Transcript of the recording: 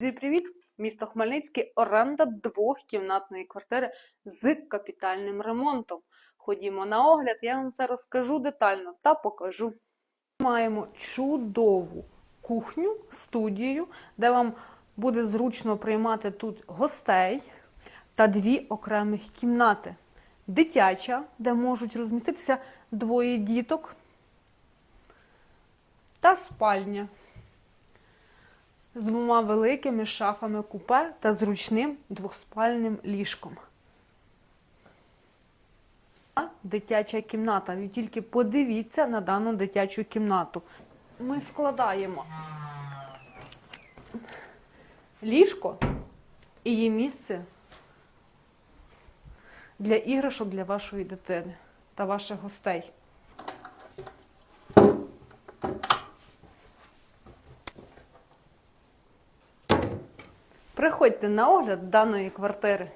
Друзі, привіт! Місто Хмельницький, оренда двохкімнатної квартири з капітальним ремонтом. Ходімо на огляд, я вам все розкажу детально та покажу. Маємо чудову кухню, студію, де вам буде зручно приймати тут гостей та дві окремих кімнати. Дитяча, де можуть розміститися двоє діток, та спальня з двома великими шафами купе та зручним двоспальним ліжком. Дитяча кімната. Ви тільки подивіться на дану дитячу кімнату. Ми складаємо ліжко і є місце для іграшок для вашої дитини та ваших гостей. Приходьте на огляд даної квартири.